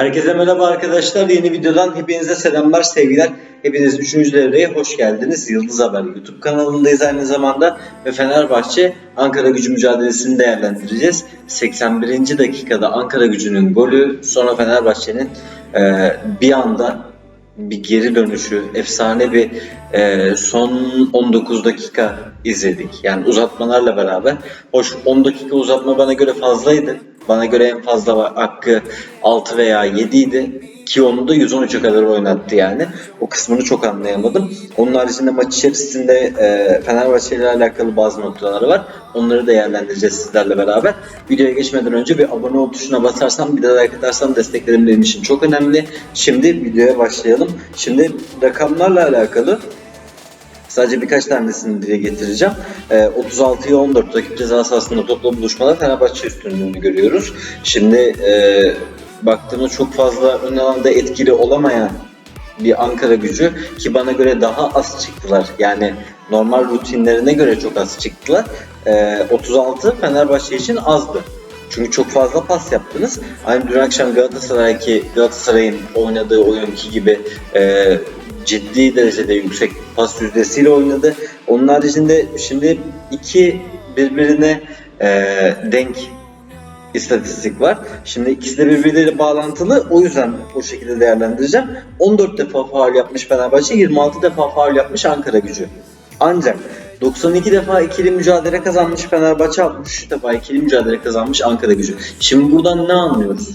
Herkese merhaba arkadaşlar. Yeni videodan hepinize selamlar, sevgiler. Hepiniz 3. devreye hoş geldiniz. Yıldız Haber YouTube kanalındayız aynı zamanda. Ve Fenerbahçe Ankara gücü mücadelesini değerlendireceğiz. 81. dakikada Ankara gücünün golü, sonra Fenerbahçe'nin e, bir anda bir geri dönüşü, efsane bir e, son 19 dakika izledik. Yani uzatmalarla beraber. Hoş 10 dakika uzatma bana göre fazlaydı. Bana göre en fazla hakkı 6 veya 7 idi. Ki onu da 113'e kadar oynattı yani. O kısmını çok anlayamadım. Onun haricinde maç içerisinde e, Fenerbahçe ile alakalı bazı noktalar var. Onları değerlendireceğiz sizlerle beraber. Videoya geçmeden önce bir abone ol tuşuna basarsan bir de like atarsan desteklerim benim için çok önemli. Şimdi videoya başlayalım. Şimdi rakamlarla alakalı Sadece birkaç tanesini dile getireceğim. Ee, 36'ya 14 rakip ceza sahasında topla buluşmada Fenerbahçe üstünlüğünü görüyoruz. Şimdi e, baktığımız çok fazla ön alanda etkili olamayan bir Ankara gücü ki bana göre daha az çıktılar. Yani normal rutinlerine göre çok az çıktılar. Ee, 36 Fenerbahçe için azdı. Çünkü çok fazla pas yaptınız. Aynı dün akşam Galatasaray'ın oynadığı oyunki gibi e, ciddi derecede yüksek pas yüzdesiyle oynadı. Onun haricinde şimdi iki birbirine e, denk istatistik var. Şimdi ikisi de birbirleriyle bağlantılı. O yüzden o şekilde değerlendireceğim. 14 defa faul yapmış Fenerbahçe, 26 defa faul yapmış Ankara gücü. Ancak 92 defa ikili mücadele kazanmış Fenerbahçe, 63 defa ikili mücadele kazanmış Ankara gücü. Şimdi buradan ne anlıyoruz?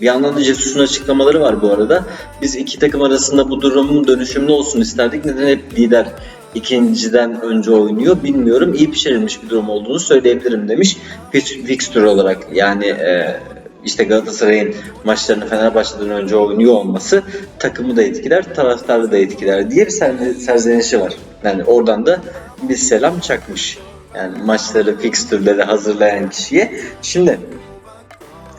Bir yandan da Jesus'un açıklamaları var bu arada. Biz iki takım arasında bu durumun dönüşümlü olsun isterdik. Neden hep lider ikinciden önce oynuyor bilmiyorum. İyi pişirilmiş bir durum olduğunu söyleyebilirim demiş. Fix- Fixture olarak yani e, işte Galatasaray'ın maçlarını Fenerbahçe'den önce oynuyor olması takımı da etkiler, taraftarı da etkiler diye bir ser- serzenişi var. Yani oradan da bir selam çakmış. Yani maçları fixtürleri hazırlayan kişiye. Şimdi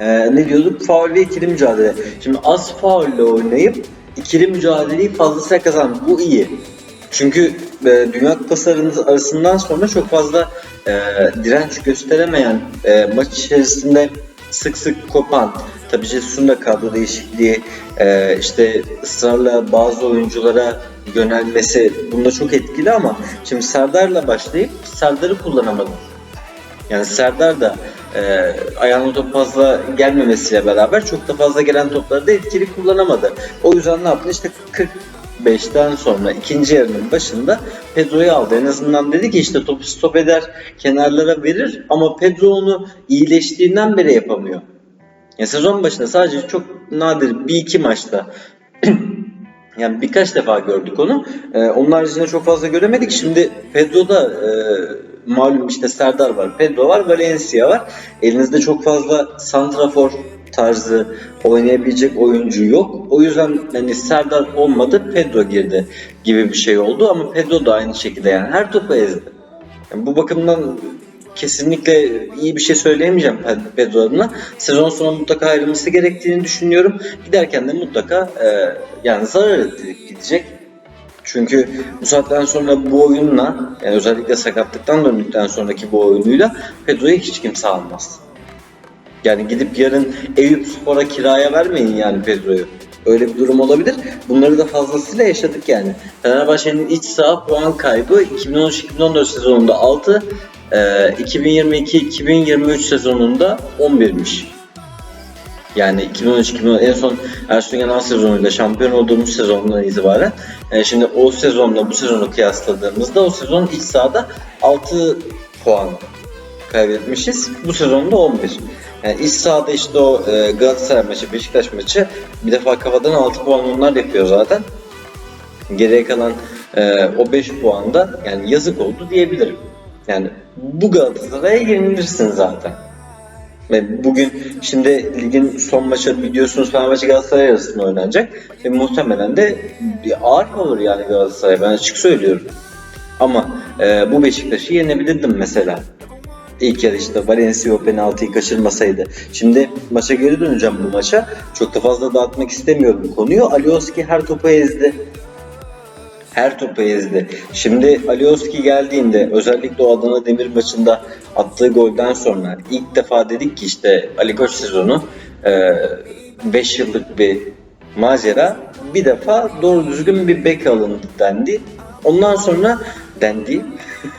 ee, ne diyorduk? Faul ve ikili mücadele. Şimdi az faulle oynayıp ikili mücadeleyi fazlasıyla kazan. Bu iyi. Çünkü e, Dünya Kupası arası- arasından sonra çok fazla e, direnç gösteremeyen e, maç içerisinde sık sık kopan, tabii Jesus'un da kadro değişikliği, e, işte ısrarla bazı oyunculara yönelmesi bunda çok etkili ama şimdi Serdar'la başlayıp Serdar'ı kullanamadı. Yani Serdar da e, ayağına top fazla gelmemesiyle beraber çok da fazla gelen topları da etkili kullanamadı. O yüzden ne yaptı? İşte 45'ten sonra ikinci yarının başında Pedro'yu aldı. En azından dedi ki işte topu stop eder, kenarlara verir ama Pedro onu iyileştiğinden beri yapamıyor. Ya sezon başında sadece çok nadir bir iki maçta yani birkaç defa gördük onu. Ee, onun haricinde çok fazla göremedik. Şimdi Pedro'da e, malum işte Serdar var, Pedro var, Valencia var. Elinizde çok fazla santrafor tarzı oynayabilecek oyuncu yok. O yüzden hani Serdar olmadı, Pedro girdi gibi bir şey oldu ama Pedro da aynı şekilde yani her topu ezdi. Yani bu bakımdan kesinlikle iyi bir şey söyleyemeyeceğim Pedro adına. Sezon sonu mutlaka ayrılması gerektiğini düşünüyorum. Giderken de mutlaka e, yani zarar edip gidecek. Çünkü bu saatten sonra bu oyunla yani özellikle sakatlıktan döndükten sonraki bu oyunuyla Pedro'yu hiç kimse almaz. Yani gidip yarın Eyüp Spor'a kiraya vermeyin yani Pedro'yu. Öyle bir durum olabilir. Bunları da fazlasıyla yaşadık yani. Fenerbahçe'nin iç saha puan kaybı 2013-2014 sezonunda 6, e, 2022-2023 sezonunda 11'miş. Yani 2013-2014 en son Ersun Yanal sezonuyla şampiyon olduğumuz sezondan itibaren e, şimdi o sezonla bu sezonu kıyasladığımızda o sezon iç sahada 6 puan kaybetmişiz. Bu sezonda 11. Yani iç sahada işte o e, Galatasaray maçı, Beşiktaş maçı bir defa kafadan 6 puan onlar yapıyor zaten. Geriye kalan e, o 5 puan da yani yazık oldu diyebilirim. Yani bu Galatasaray'a yenilirsin zaten. Ve bugün şimdi ligin son maçı biliyorsunuz Fenerbahçe Galatasaray arasında oynanacak. Ve muhtemelen de bir ağır olur yani Galatasaray ben açık söylüyorum. Ama e, bu Beşiktaş'ı yenebilirdim mesela. İlk yarı işte Valencia penaltıyı kaçırmasaydı. Şimdi maça geri döneceğim bu maça. Çok da fazla dağıtmak istemiyorum konuyu. Alioski her topu ezdi. Her topu ezdi. Şimdi Alioski geldiğinde özellikle o Adana Demir maçında attığı golden sonra ilk defa dedik ki işte Ali Koç sezonu e, 5 yıllık bir macera. Bir defa doğru düzgün bir bek alındı dendi. Ondan sonra dendi.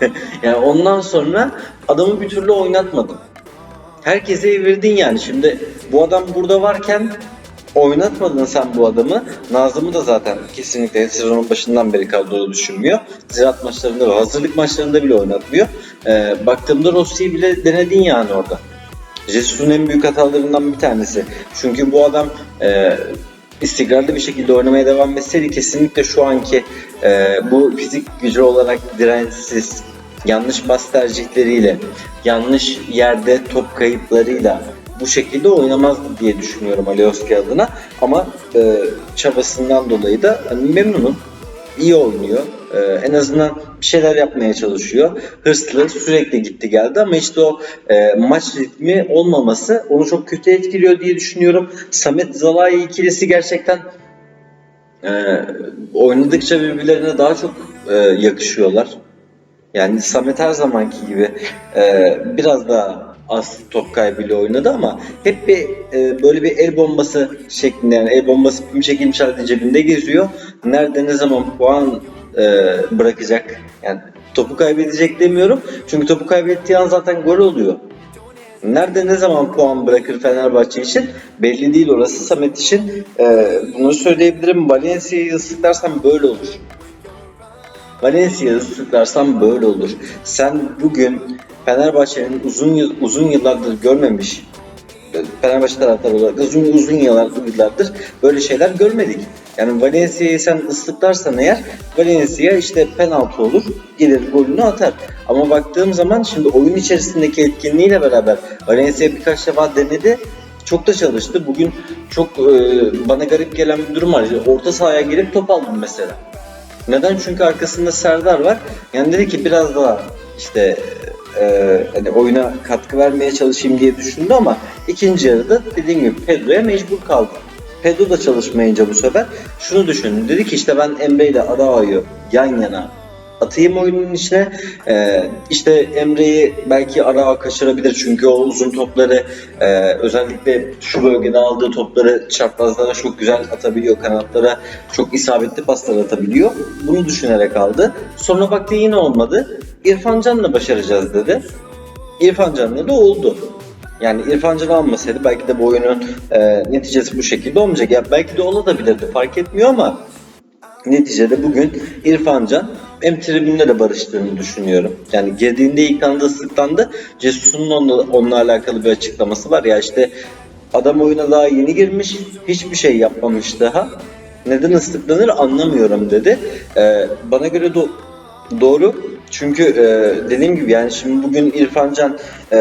yani ondan sonra adamı bir türlü oynatmadım. Herkese evirdin yani. Şimdi bu adam burada varken oynatmadın sen bu adamı. Nazım'ı da zaten kesinlikle sezonun başından beri kadroda düşünmüyor. Ziraat maçlarında ve hazırlık maçlarında bile oynatmıyor. Ee, baktığımda Rossi'yi bile denedin yani orada. Jesus'un en büyük hatalarından bir tanesi. Çünkü bu adam e, istikrarlı bir şekilde oynamaya devam etseydi kesinlikle şu anki e, bu fizik gücü olarak dirençsiz, yanlış pas tercihleriyle, yanlış yerde top kayıplarıyla bu şekilde oynamazdı diye düşünüyorum Alioski adına. Ama e, çabasından dolayı da hani memnunum. İyi oynuyor. E, en azından bir şeyler yapmaya çalışıyor. Hırslı, sürekli gitti geldi ama işte o e, maç ritmi olmaması onu çok kötü etkiliyor diye düşünüyorum. Samet Zalai ikilisi gerçekten e, oynadıkça birbirlerine daha çok e, yakışıyorlar. Yani Samet her zamanki gibi e, biraz daha az top kaybıyla oynadı ama hep bir e, böyle bir el bombası şeklinde yani el bombası bir çekilmiş halde cebinde geziyor. Nerede ne zaman puan e, bırakacak yani topu kaybedecek demiyorum. Çünkü topu kaybettiği an zaten gol oluyor. Nerede ne zaman puan bırakır Fenerbahçe için belli değil orası. Samet için e, bunu söyleyebilirim. Valencia'yı ıslıklarsam böyle olur. Valencia'yı ıslıklarsam böyle olur. Sen bugün Fenerbahçe'nin uzun uzun yıllardır görmemiş Fenerbahçe taraftarı olarak uzun uzun yıllardır böyle şeyler görmedik. Yani Valencia'yı sen ıslıklarsan eğer Valencia işte penaltı olur, gelir golünü atar. Ama baktığım zaman şimdi oyun içerisindeki etkinliğiyle beraber Valencia birkaç defa denedi. Çok da çalıştı. Bugün çok e, bana garip gelen bir durum var. Orta sahaya gelip top aldım mesela. Neden? Çünkü arkasında Serdar var. Yani dedi ki biraz daha işte e, hani oyuna katkı vermeye çalışayım diye düşündü ama ikinci yarıda dediğim gibi Pedro'ya mecbur kaldı. Pedro da çalışmayınca bu sefer şunu düşündü. Dedi ki işte ben Emre ile Arao'yu yan yana atayım oyunun içine. Ee, işte Emre'yi belki Arao kaçırabilir çünkü o uzun topları e, özellikle şu bölgede aldığı topları çaprazlara çok güzel atabiliyor. Kanatlara çok isabetli paslar atabiliyor. Bunu düşünerek aldı. Sonra baktı yine olmadı. İrfan Can'la başaracağız dedi. İrfan Can'la da oldu. Yani İrfan Can almasaydı belki de bu oyunun e, neticesi bu şekilde olmayacak. Ya belki de olabilirdi fark etmiyor ama neticede bugün İrfan Can hem tribünle de barıştığını düşünüyorum. Yani girdiğinde ilk anda ıslıklandı. Cesus'un onunla, onunla alakalı bir açıklaması var. Ya işte adam oyuna daha yeni girmiş. Hiçbir şey yapmamış daha. Neden ıslıklanır anlamıyorum dedi. Ee, bana göre do- doğru. Çünkü e, dediğim gibi yani şimdi bugün İrfan Can e,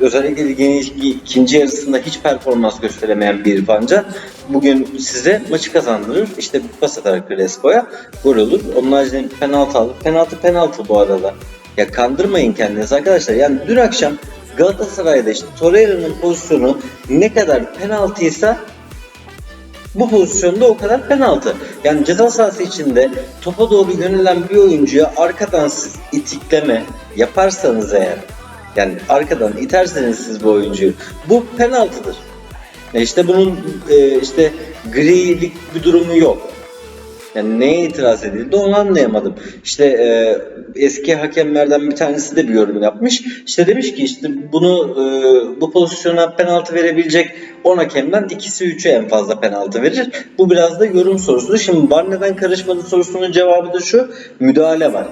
özellikle ligin ikinci yarısında hiç performans gösteremeyen bir İrfan Can bugün size maçı kazandırır. İşte pas atarak Crespo'ya gol olur. Onun haricinde penaltı alır. Penaltı penaltı bu arada. Ya kandırmayın kendinizi arkadaşlar. Yani dün akşam Galatasaray'da işte Torreira'nın pozisyonu ne kadar penaltıysa bu pozisyonda o kadar penaltı. Yani ceza sahası içinde topa doğru yönelen bir oyuncuya arkadan siz itikleme yaparsanız eğer yani arkadan iterseniz siz bu oyuncuyu bu penaltıdır. E işte bunun e, işte grilik bir durumu yok. Yani neye itiraz edildi onu anlayamadım. İşte e, eski hakemlerden bir tanesi de bir yorum yapmış. İşte demiş ki işte bunu e, bu pozisyona penaltı verebilecek 10 hakemden ikisi 3'ü en fazla penaltı verir. Bu biraz da yorum sorusu. Şimdi var neden karışmadı sorusunun cevabı da şu. Müdahale var.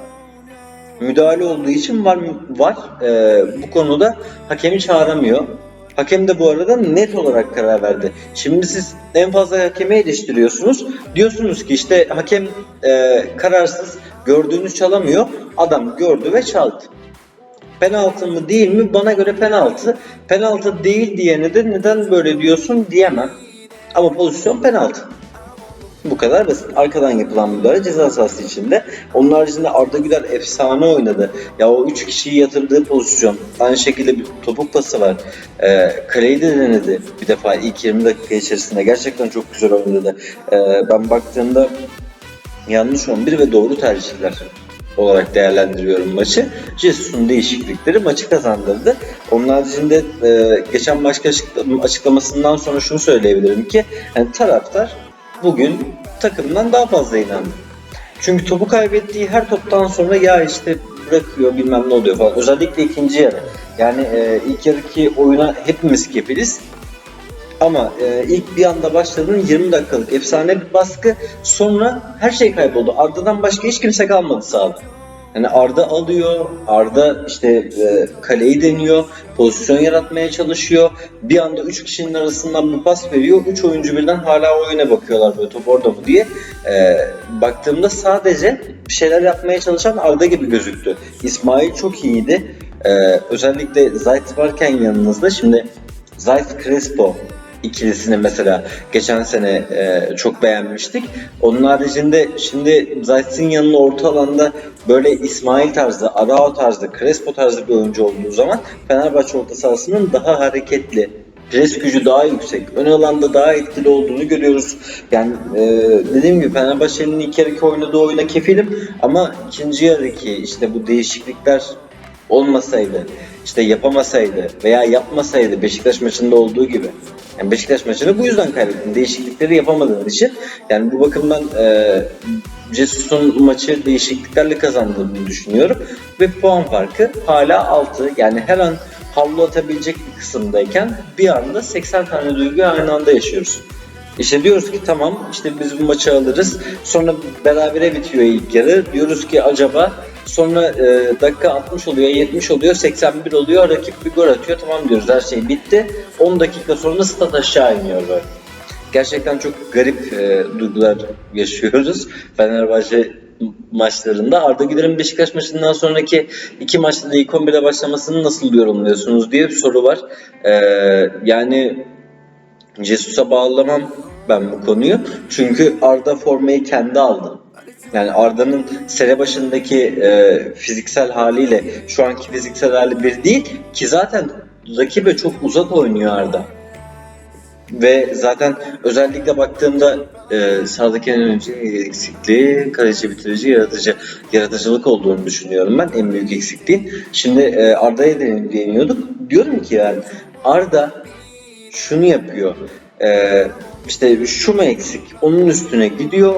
Müdahale olduğu için var var. E, bu konuda hakemi çağıramıyor. Hakem de bu arada net olarak karar verdi. Şimdi siz en fazla hakemi eleştiriyorsunuz. Diyorsunuz ki işte hakem e, kararsız gördüğünü çalamıyor. Adam gördü ve çaldı. Penaltı mı değil mi? Bana göre penaltı. Penaltı değil diyene de neden böyle diyorsun diyemem. Ama pozisyon penaltı. Bu kadar basit. Arkadan yapılan müdahale ceza sahası içinde. Onun haricinde Arda Güler efsane oynadı. Ya o 3 kişiyi yatırdığı pozisyon. Aynı şekilde bir topuk pası var. Ee, kaleyi de denedi bir defa ilk 20 dakika içerisinde. Gerçekten çok güzel oynadı. Ee, ben baktığımda yanlış 11 ve doğru tercihler olarak değerlendiriyorum maçı. Jesus'un değişiklikleri maçı kazandırdı. Onun haricinde e, geçen açıkla- açıklamasından sonra şunu söyleyebilirim ki yani taraftar bugün takımdan daha fazla inandı. Çünkü topu kaybettiği her toptan sonra ya işte bırakıyor bilmem ne oluyor falan. Özellikle ikinci yarı. Yani e, ilk yarıki oyuna hepimiz kefiliz. Ama e, ilk bir anda başladığın 20 dakikalık efsane bir baskı sonra her şey kayboldu. Arda'dan başka hiç kimse kalmadı sahada. Yani Arda alıyor, Arda işte e, kaleyi deniyor, pozisyon yaratmaya çalışıyor. Bir anda 3 kişinin arasından bir pas veriyor. 3 oyuncu birden hala oyuna bakıyorlar böyle top orada mı diye. E, baktığımda sadece bir şeyler yapmaya çalışan Arda gibi gözüktü. İsmail çok iyiydi. E, özellikle Zayt varken yanınızda şimdi Zayt Crespo ikilisini mesela geçen sene e, çok beğenmiştik. Onun haricinde şimdi Zayt'in yanına orta alanda böyle İsmail tarzı, Arao tarzı, Crespo tarzı bir oyuncu olduğu zaman Fenerbahçe orta sahasının daha hareketli, pres gücü daha yüksek, ön alanda daha etkili olduğunu görüyoruz. Yani e, dediğim gibi Fenerbahçe'nin ilk yarıki oynadığı oyuna kefilim ama ikinci yarıki işte bu değişiklikler olmasaydı, işte yapamasaydı veya yapmasaydı Beşiktaş maçında olduğu gibi. Yani Beşiktaş maçını bu yüzden kaybettin. Değişiklikleri yapamadığın için. Yani bu bakımdan e, Jesus'un maçı değişikliklerle kazandığını düşünüyorum. Ve puan farkı hala 6. Yani her an havlu atabilecek bir kısımdayken bir anda 80 tane duyguyu aynı anda yaşıyoruz. İşte diyoruz ki tamam işte biz bu maçı alırız. Sonra berabere bitiyor ilk yarı. Diyoruz ki acaba sonra e, dakika 60 oluyor, 70 oluyor, 81 oluyor. Rakip bir gol atıyor. Tamam diyoruz her şey bitti. 10 dakika sonra stat aşağı iniyor böyle. Gerçekten çok garip e, duygular yaşıyoruz. Fenerbahçe maçlarında. Arda Güler'in Beşiktaş maçından sonraki iki maçta da ilk 11'e başlamasını nasıl yorumluyorsunuz diye bir soru var. E, yani Jesus'a bağlamam ben bu konuyu. Çünkü Arda formayı kendi aldı. Yani Arda'nın sene başındaki e, fiziksel haliyle şu anki fiziksel hali bir değil ki zaten rakibe çok uzak oynuyor Arda. Ve zaten özellikle baktığımda e, sağdaki en eksikliği kaleci bitirici yaratıcı yaratıcılık olduğunu düşünüyorum ben en büyük eksikliğin. Şimdi e, Arda'ya değin- değiniyorduk. Diyorum ki yani Arda şunu yapıyor. E, işte şu mu eksik? Onun üstüne gidiyor.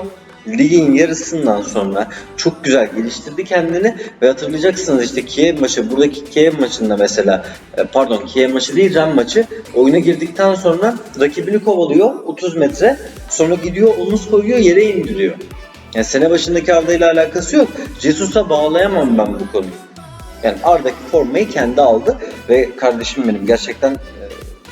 Ligin yarısından sonra çok güzel geliştirdi kendini ve hatırlayacaksınız işte Kiev maçı buradaki Kiev maçında mesela e, pardon Kiev maçı değil Ren maçı oyuna girdikten sonra rakibini kovalıyor 30 metre sonra gidiyor omuz koyuyor yere indiriyor. Yani sene başındaki Arda ile alakası yok. Jesus'a bağlayamam ben bu konuyu. Yani Arda'ki formayı kendi aldı ve kardeşim benim gerçekten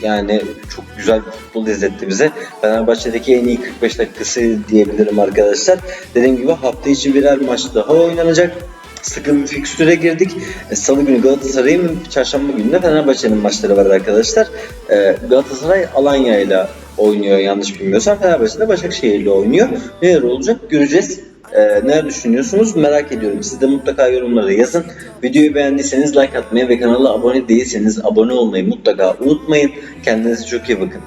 yani çok güzel bir futbol izletti bize. Fenerbahçe'deki en iyi 45 dakikası diyebilirim arkadaşlar. Dediğim gibi hafta içi birer maç daha oynanacak. Sıkı bir fikstüre girdik. E, Salı günü Galatasaray'ın, çarşamba günü de Fenerbahçe'nin maçları var arkadaşlar. E, Galatasaray Alanya ile oynuyor yanlış bilmiyorsam. Fenerbahçe de Başakşehir ile oynuyor. Neler olacak göreceğiz. Ee, neler düşünüyorsunuz merak ediyorum. Siz de mutlaka yorumlara yazın. Videoyu beğendiyseniz like atmayı ve kanala abone değilseniz abone olmayı mutlaka unutmayın. Kendinize çok iyi bakın.